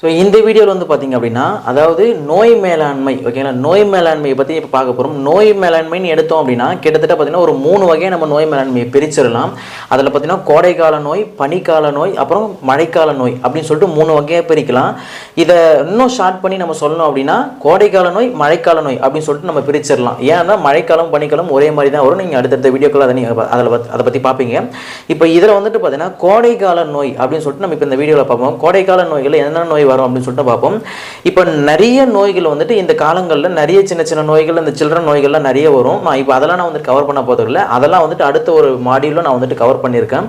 So இந்த வீடியோவில் வந்து பார்த்தீங்க அப்படின்னா அதாவது நோய் மேலாண்மை ஓகேங்களா நோய் மேலாண்மையை பற்றி இப்போ பார்க்க போகிறோம் நோய் மேலாண்மைன்னு எடுத்தோம் அப்படின்னா கிட்டத்தட்ட பார்த்தீங்கன்னா ஒரு மூணு வகையை நம்ம நோய் மேலாண்மையை பிரிச்சிடலாம். அதில் பார்த்தீங்கன்னா கோடைக்கால நோய் பனிக்கால நோய் அப்புறம் மழைக்கால நோய் அப்படின்னு சொல்லிட்டு மூணு வகையாக பிரிக்கலாம். இதை இன்னும் ஷார்ட் பண்ணி நம்ம சொல்லணும் அப்படின்னா கோடைக்கால நோய் மழைக்கால நோய் அப்படின்னு சொல்லிட்டு நம்ம பிரிச்சிடலாம். ஏன்னா மழைக்காலம் பனிக்காலம் ஒரே மாதிரி தான் வரும். நீங்கள் அடுத்தடுத்த வீடியோக்கள் அதை நீங்கள் அதில் அதை பற்றி பார்ப்பீங்க இப்போ இதில் வந்துட்டு பார்த்தீங்கன்னா கோடைக்கால நோய் அப்படின்னு சொல்லிட்டு நம்ம இப்போ இந்த வீடியோவில் பார்ப்போம். கோடைக்கால நோய்கள் என்னென்ன நோய் வரும் அப்படின்னு சொல்லிட்டு பார்ப்போம். இப்போ நிறைய நோய்கள் வந்துட்டு இந்த காலங்களில் நிறைய சின்ன சின்ன நோய்கள் இந்த சில்ட்ரன் நோய்கள்லாம் நிறைய வரும். நான் இப்போ அதெல்லாம் நான் வந்துட்டு கவர் பண்ண போதில்லை அதெல்லாம் வந்துட்டு அடுத்த ஒரு மாடியூலில் நான் வந்துட்டு கவர் பண்ணியிருக்கேன்.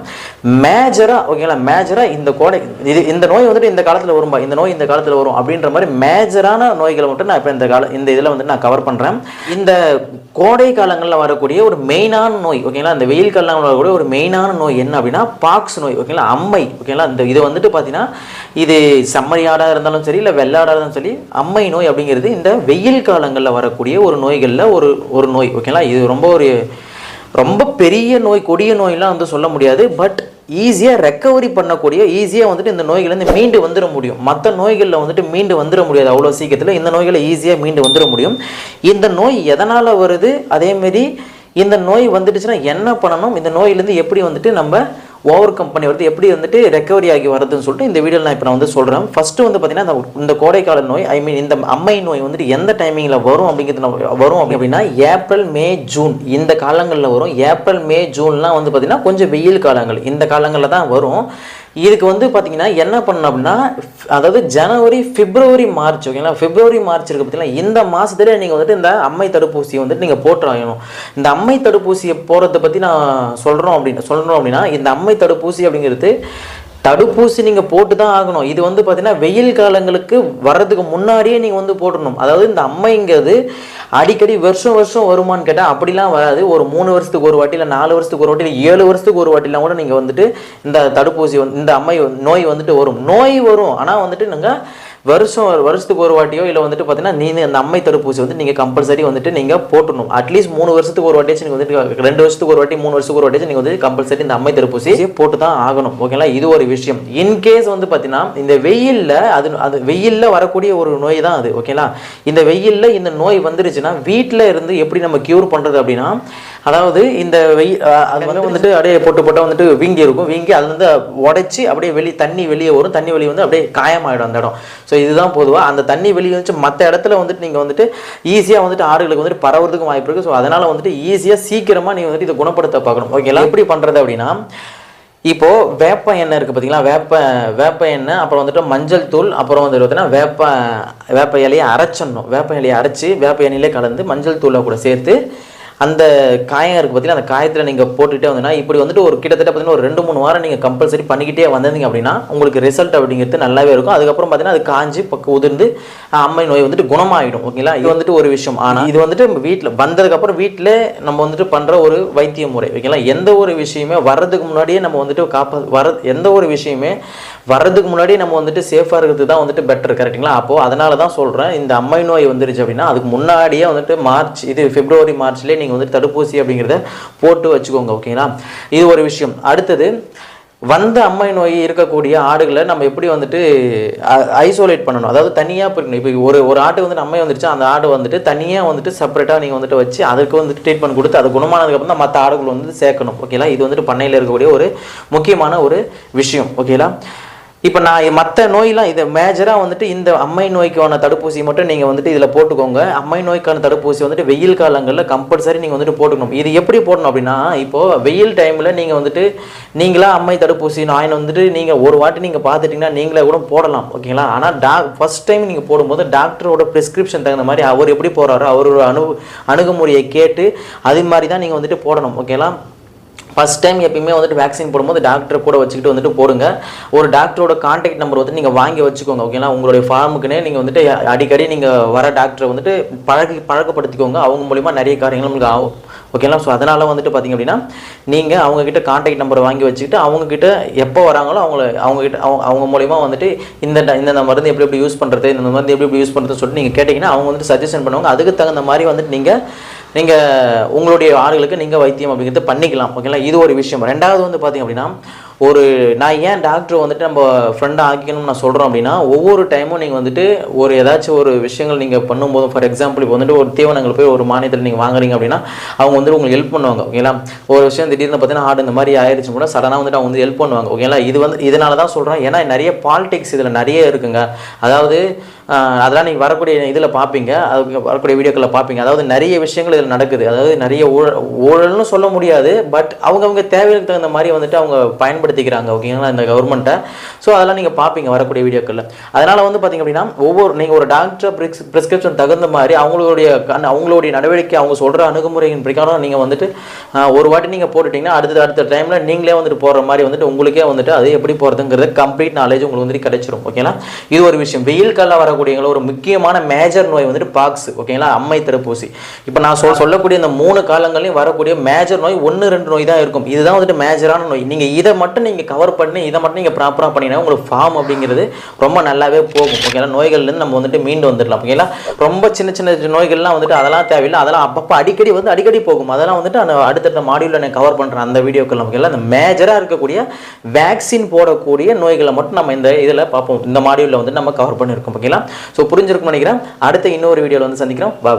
மேஜராக ஓகேங்களா மேஜராக இந்த கோடை இது இந்த நோய் வந்துட்டு இந்த காலத்தில் வரும்பா? இந்த நோய் இந்த காலத்தில் வரும் அப்படின்ற மாதிரி மேஜரான நோய்களை மட்டும் நான் இப்போ இந்த கால இந்த இதில் வந்துட்டு நான் கவர் பண்ணுறேன் இந்த கோடை காலங்களில் வரக்கூடிய ஒரு மெயினான நோய் ஓகேங்களா இந்த வெயில் காலங்களில் வரக்கூடிய ஒரு மெயினான நோய் என்ன அப்படின்னா பாக்ஸ் நோய் ஓகேங்களா அம்மை ஓகேங்களா இந்த இது வந்துட்டு பார்த்தீங்கன்னா இது ஆடாக இருந்தாலும் சரி இல்லை வெள்ளாடாக இருந்தாலும் சரி அம்மை நோய் அப்படிங்கிறது இந்த வெயில் காலங்களில் வரக்கூடிய ஒரு நோய்களில் ஒரு ஒரு நோய் ஓகேங்களா இது ரொம்ப ஒரு ரொம்ப பெரிய நோய் கொடிய நோயெலாம் வந்து சொல்ல முடியாது பட் ஈஸியாக ரெக்கவரி பண்ணக்கூடிய ஈஸியாக வந்துட்டு இந்த நோய்கள்லேருந்து மீண்டு வந்துட முடியும். மற்ற நோய்களில் வந்துட்டு மீண்டு வந்துட முடியாது அவ்வளோ சீக்கிரத்தில். இந்த நோய்களை ஈஸியாக மீண்டு வந்துட முடியும். இந்த நோய் எதனால் வருது? அதேமாரி இந்த நோய் வந்துடுச்சுன்னா என்ன பண்ணணும்? இந்த நோயிலேருந்து எப்படி வந்துட்டு நம்ம ஓவர் கம்பெனி வருது. எப்படி வந்துட்டு ரெக்கவரி ஆகி வருதுன்னு சொல்லிட்டு இந்த வீடியோவில் நான் இப்போ நான் வந்து சொல்கிறேன் ஃபஸ்ட்டு வந்து பார்த்தீங்கன்னா இந்த இந்த கோடைக்கால நோய் ஐ மீன் இந்த அம்மை நோய் வந்துட்டு எந்த டைமிங்கில் வரும் அப்படிங்கிறது நம்ம வரும் அப்படின்னா ஏப்ரல் மே ஜூன் இந்த காலங்களில் வரும். ஏப்ரல் மே ஜூன்லாம் வந்து பார்த்திங்கன்னா கொஞ்சம் வெயில் காலங்கள். இந்த காலங்களில் தான் வரும். இதுக்கு வந்து பார்த்தீங்கன்னா என்ன பண்ணணும் அப்படின்னா அதாவது ஜனவரி பிப்ரவரி மார்ச் ஓகேங்களா பிப்ரவரி மார்ச் இருக்குது பார்த்தீங்கன்னா இந்த மாதத்துல நீங்கள் வந்துட்டு இந்த அம்மை தடுப்பூசியை வந்துட்டு நீங்கள் போட்டுறாகணும் இந்த அம்மை தடுப்பூசியை போகிறத பற்றி நான் சொல்கிறோம் அப்படின்னு சொல்கிறோம் அப்படின்னா இந்த அம்மை தடுப்பூசி அப்படிங்கிறது தடுப்பூசி நீங்கள் போட்டு தான் ஆகணும். இது வந்து பார்த்தீங்கன்னா வெயில் காலங்களுக்கு வர்றதுக்கு முன்னாடியே நீங்கள் வந்து போடணும் அதாவது இந்த அம்மைங்கிறது அடிக்கடி வருஷம் வருஷம் வருமான்னு கேட்டால் அப்படிலாம் வராது. ஒரு மூணு வருஷத்துக்கு ஒரு வாட்டி இல்லை நாலு வருஷத்துக்கு ஒரு வாட்டி இல்லை ஏழு வருஷத்துக்கு ஒரு வாட்டிலாம் கூட நீங்கள் வந்துட்டு இந்த தடுப்பூசி வந்து இந்த அம்மை நோய் வந்துட்டு வரும். நோய் வரும். ஆனால் வந்துட்டு நீங்கள் வருஷம் வருஷத்துக்கு ஒரு வாட்டியோ இல்லை வந்துட்டு பார்த்தீங்கன்னா நீங்கள் அந்த அம்மை தடுப்பூசி வந்து நீங்கள் கம்பல்சரி வந்துட்டு நீங்கள் போட்டணும். அட்லீஸ்ட் மூணு வருஷத்துக்கு ஒரு வாட்டியாச்சும் நீங்கள் வந்துட்டு ரெண்டு வருஷத்துக்கு ஒரு வாட்டி மூணு வருஷத்துக்கு ஒரு வாட்டியாச்சும் நீங்கள் வந்து கம்பல்சரி இந்த அம்மை தடுப்பூசி போட்டு தான் ஆகணும் ஓகேங்களா இது ஒரு விஷயம். இன்கேஸ் வந்து பார்த்தீங்கன்னா இந்த வெயிலில் அது அது வெயிலில் வரக்கூடிய ஒரு நோய் தான் அது. ஓகேங்களா இந்த வெயிலில் இந்த நோய் வந்துருச்சுன்னா வீட்டில் இருந்து எப்படி நம்ம க்யூர் பண்ணுறது அப்படின்னா அதாவது இந்த வெயில் அது வந்து வந்துட்டு அப்படியே போட்டு போட்டால் வந்துட்டு வீங்கி இருக்கும் வீங்கி அதுலேருந்து உடைச்சி அப்படியே வெளியே தண்ணி வெளியே வரும். தண்ணி வெளியே வந்து அப்படியே காயமாயிடும் அந்த இடம். ஸோ இதுதான் பொதுவாக அந்த தண்ணி வெளியே வந்துச்சு. மற்ற இடத்துல வந்துட்டு நீங்கள் வந்துட்டு ஈஸியாக வந்துட்டு ஆடுகளுக்கு வந்துட்டு பரவுறதுக்கும் வாய்ப்பு இருக்குது ஸோ அதனால் வந்துட்டு ஈஸியாக சீக்கிரமாக நீங்கள் வந்துட்டு இதை குணப்படுத்த பார்க்கணும். ஓகேங்களா எப்படி பண்ணுறது அப்படின்னா இப்போது வேப்ப எண்ணெய் இருக்குது பார்த்தீங்களா வேப்ப வேப்ப எண்ணெய் அப்புறம் வந்துட்டு மஞ்சள் தூள் அப்புறம் வந்து பார்த்தீங்கன்னா வேப்ப வேப்ப இலையை அரைச்சிடணும். வேப்ப இலையை அரைச்சி வேப்ப எண்ணெயிலே கலந்து மஞ்சள் தூளை கூட சேர்த்து அந்த காயம் இருக்குது பார்த்தீங்கன்னா அந்த காயத்தில் நீங்கள் போட்டுகிட்டே வந்தீங்கன்னா இப்படி வந்துட்டு ஒரு கிட்டத்தட்ட பார்த்தீங்கன்னா ஒரு ரெண்டு மூணு வாரம் நீங்கள் கம்பல்சரி பண்ணிக்கிட்டே வந்தீங்க அப்படின்னா உங்களுக்கு ரிசல்ட் அப்படிங்கிறது நல்லாவே இருக்கும். அதுக்கப்புறம் பார்த்தீங்கன்னா அது காஞ்சி பக்கம் உதிர்ந்து அம்மை நோய் வந்துட்டு குணமாயிடும். ஓகேங்களா? இது வந்துட்டு ஒரு விஷயம். ஆனால் இது வந்துட்டு நம்ம வீட்டில் வந்ததுக்கப்புறம் வீட்டில் நம்ம வந்துட்டு பண்ணுற ஒரு வைத்திய முறை ஓகேங்களா? எந்த ஒரு விஷயமே வர்றதுக்கு முன்னாடியே நம்ம வந்துட்டு காப்பா வர எந்த ஒரு விஷயமே வர்றதுக்கு முன்னாடி நம்ம வந்துட்டு சேஃபாக இருக்கிறது தான் வந்துட்டு பெட்டர் கரெக்டுங்களா அப்போது அதனால தான் சொல்கிறேன் இந்த அம்மை நோய் வந்துருச்சு அப்படின்னா அதுக்கு முன்னாடியே வந்துட்டு மார்ச் இது பிப்ரவரி மார்ச்லேயே நீங்கள் வந்துட்டு தடுப்பூசி அப்படிங்கிறத போட்டு வச்சுக்கோங்க ஓகேங்களா இது ஒரு விஷயம். அடுத்தது வந்த அம்மை நோய் இருக்கக்கூடிய ஆடுகளை நம்ம எப்படி வந்துட்டு ஐசோலேட் பண்ணணும்? அதாவது தனியாக பிரிக்கணும். இப்போ ஒரு ஒரு ஆட்டு வந்துட்டு அம்மை வந்துருச்சு அந்த ஆடு வந்துட்டு தனியாக வந்துட்டு செப்பரேட்டாக நீங்கள் வந்துட்டு வச்சு அதுக்கு வந்துட்டு ட்ரீட்மெண்ட் கொடுத்து அது குணமானதுக்கப்புறம் தான் மற்ற ஆடுகள் வந்து சேர்க்கணும் ஓகேங்களா இது வந்துட்டு பண்ணையில் இருக்கக்கூடிய ஒரு முக்கியமான ஒரு விஷயம் ஓகேங்களா இப்போ நான் மற்ற நோயெலாம் இதை மேஜராக வந்துட்டு இந்த அம்மை நோய்க்கான தடுப்பூசி மட்டும் நீங்கள் வந்துட்டு இதில் போட்டுக்கோங்க. அம்மை நோய்க்கான தடுப்பூசி வந்துட்டு வெயில் காலங்களில் கம்பல்சரி நீங்கள் வந்துட்டு போட்டுக்கணும். இது எப்படி போடணும் அப்படின்னா இப்போது வெயில் டைமில் நீங்கள் வந்துட்டு நீங்களா அம்மை தடுப்பூசி நாயின் வந்துட்டு நீங்கள் ஒரு வாட்டி நீங்கள் பார்த்துட்டிங்கன்னா நீங்களே கூட போடலாம் ஓகேங்களா? ஆனால் டா ஃபஸ்ட் டைம் நீங்கள் போடும்போது டாக்டரோட ப்ரிஸ்கிரிப்ஷன் தகுந்த மாதிரி அவர் எப்படி போகிறாரோ அவரோட அணு அணுகுமுறையை கேட்டு அது மாதிரி தான் நீங்கள் வந்துட்டு போடணும் ஓகேங்களா? ஃபஸ்ட் டைம் எப்பயுமே வந்துட்டு வேக்சின் போடும்போது டாக்டர் கூட வச்சுக்கிட்டு வந்துட்டு போடுங்க. ஒரு டாக்டரோட கான்டாக்ட் நம்பர் வந்து நீங்கள் வாங்கி வச்சுக்கோங்க ஓகேங்களா உங்களுடைய ஃபார்முக்குன்னே நீங்கள் வந்துட்டு அடிக்கடி நீங்கள் வர டாக்டரை வந்துட்டு பழகி பழக்கப்படுத்திக்கோங்க. அவங்க மூலிமா நிறைய காரியங்கள் உங்களுக்கு ஆகும் ஓகேங்களா ஸோ அதனால் வந்துட்டு பார்த்தீங்க அப்படின்னா நீங்கள் அவங்கக்கிட்ட கான்டாக்ட் நம்பர் வாங்கி வச்சுக்கிட்டு அவங்கக்கிட்ட எப்போ வராங்களோ அவங்கள அவங்கக்கிட்ட அவங்க அவங்க மூலிமா வந்துட்டு இந்த இந்த மருந்து எப்படி எப்படி யூஸ் பண்ணுறது இந்த மருந்து எப்படி எப்படி யூஸ் பண்ணுறதுன்னு சொல்லிட்டு நீங்கள் கேட்டிங்கன்னா அவங்க வந்துட்டு சஜஷன் பண்ணுவாங்க. அதுக்கு தகுந்த மாதிரி வந்துட்டு நீங்கள் நீங்கள் உங்களுடைய ஆறுகளுக்கு நீங்கள் வைத்தியம் அப்படிங்கிறது பண்ணிக்கலாம் ஓகேங்களா இது ஒரு விஷயம். ரெண்டாவது வந்து பார்த்தீங்க அப்படின்னா ஒரு நான் ஏன் டாக்டர் வந்துட்டு நம்ம ஃப்ரெண்டாக ஆக்கிக்கணும்னு நான் சொல்கிறோம் அப்படின்னா ஒவ்வொரு டைமும் நீங்கள் வந்துட்டு ஒரு ஏதாச்சும் ஒரு விஷயங்கள் நீங்கள் பண்ணும்போது ஃபார் எக்ஸாம்பிள் இப்போ வந்துட்டு ஒரு தீவனங்கள் போய் ஒரு மானியத்தில் நீங்கள் வாங்குறீங்க அப்படின்னா அவங்க வந்துட்டு உங்களுக்கு ஹெல்ப் பண்ணுவாங்க ஓகேங்களா ஒரு விஷயம் திடீர்னு பார்த்தீங்கன்னா ஆடு இந்த மாதிரி ஆயிடுச்சு கூட சடனாக வந்துட்டு அவங்க வந்து ஹெல்ப் பண்ணுவாங்க ஓகேங்களா இது வந்து இதனால தான் சொல்கிறேன் ஏன்னா நிறைய பாலிடிக்ஸ் இதில் நிறைய இருக்குங்க. அதாவது அதெல்லாம் நீங்கள் வரக்கூடிய இதில் பார்ப்பீங்க அதுக்கு வரக்கூடிய வீடியோக்களில் பார்ப்பீங்க அதாவது நிறைய விஷயங்கள் இதில் நடக்குது. அதாவது நிறைய ஊழல் ஊழல்னு சொல்ல முடியாது பட் அவங்கவுங்க தேவைகளுக்கு தகுந்த மாதிரி வந்துட்டு அவங்க பயன்படுத்திக்கிறாங்க ஓகேங்களா இந்த கவர்மெண்ட்டை ஸோ அதெல்லாம் நீங்கள் பார்ப்பீங்க வரக்கூடிய வீடியோக்களில். அதனால் வந்து பார்த்தீங்க அப்படின்னா ஒவ்வொரு நீங்கள் ஒரு டாக்டர் ப்ரிஸ் ப்ரிஸ்கிரிப்ஷன் தகுந்த மாதிரி அவங்களுடைய கண் அவங்களுடைய நடவடிக்கை அவங்க சொல்கிற அணுகுமுறையின் பிரகாரம் நீங்கள் வந்துட்டு ஒரு வாட்டி நீங்கள் போட்டுட்டிங்கன்னா அடுத்த அடுத்த டைமில் நீங்களே வந்துட்டு போடுற மாதிரி வந்துட்டு உங்களுக்கே வந்துட்டு அது எப்படி போகிறதுங்கிறது கம்ப்ளீட் நாலேஜ் உங்களுக்கு வந்துட்டு கிடைச்சிரும் ஓகேங்களா இது ஒரு விஷயம். வெயில் காலில் வரக்கூடியவங்கள ஒரு முக்கியமான மேஜர் நோய் வந்துட்டு பாக்ஸ் ஓகேங்களா அம்மை தடுப்பூசி. இப்போ நான் சொல் சொல்லக்கூடிய இந்த மூணு காலங்களையும் வரக்கூடிய மேஜர் நோய் ஒன்று ரெண்டு நோய் தான் இருக்கும். இதுதான் வந்துட்டு மேஜரான நோய். நீங்கள் இதை மட்டும் நீங்கள் கவர் பண்ணி இதை மட்டும் நீங்கள் ப்ராப்பராக பண்ணிங்கன்னா உங்களுக்கு ஃபார்ம் அப்படிங்கிறது ரொம்ப நல்லாவே போகும். ஓகேங்களா நோய்கள்லேருந்து நம்ம வந்துட்டு மீண்டு வந்துடலாம். ஓகேங்களா ரொம்ப சின்ன சின்ன நோய்கள்லாம் வந்துட்டு அதெல்லாம் தேவையில்லை. அதெல்லாம் அப்பப்போ அடிக்கடி வந்து அடிக்கடி போகும். அதெல்லாம் வந்துட்டு அந்த அடுத்தடுத்த மாடியூலில் நான் கவர் பண்ணுறேன் அந்த வீடியோக்கள் ஓகேங்களா அந்த மேஜராக இருக்கக்கூடிய வேக்சின் போடக்கூடிய நோய்களை மட்டும் நம்ம இந்த இதில் பார்ப்போம். இந்த மாடியூலில் வந்து நம்ம கவர் பண்ணியிருக்கோம். ஓகேங்களா ஸோ புரிஞ்சிருக்கும் நினைக்கிறேன். அடுத்த இன்னொரு வீடியோவில் வந்து சந்திக்கிறோம். பாய்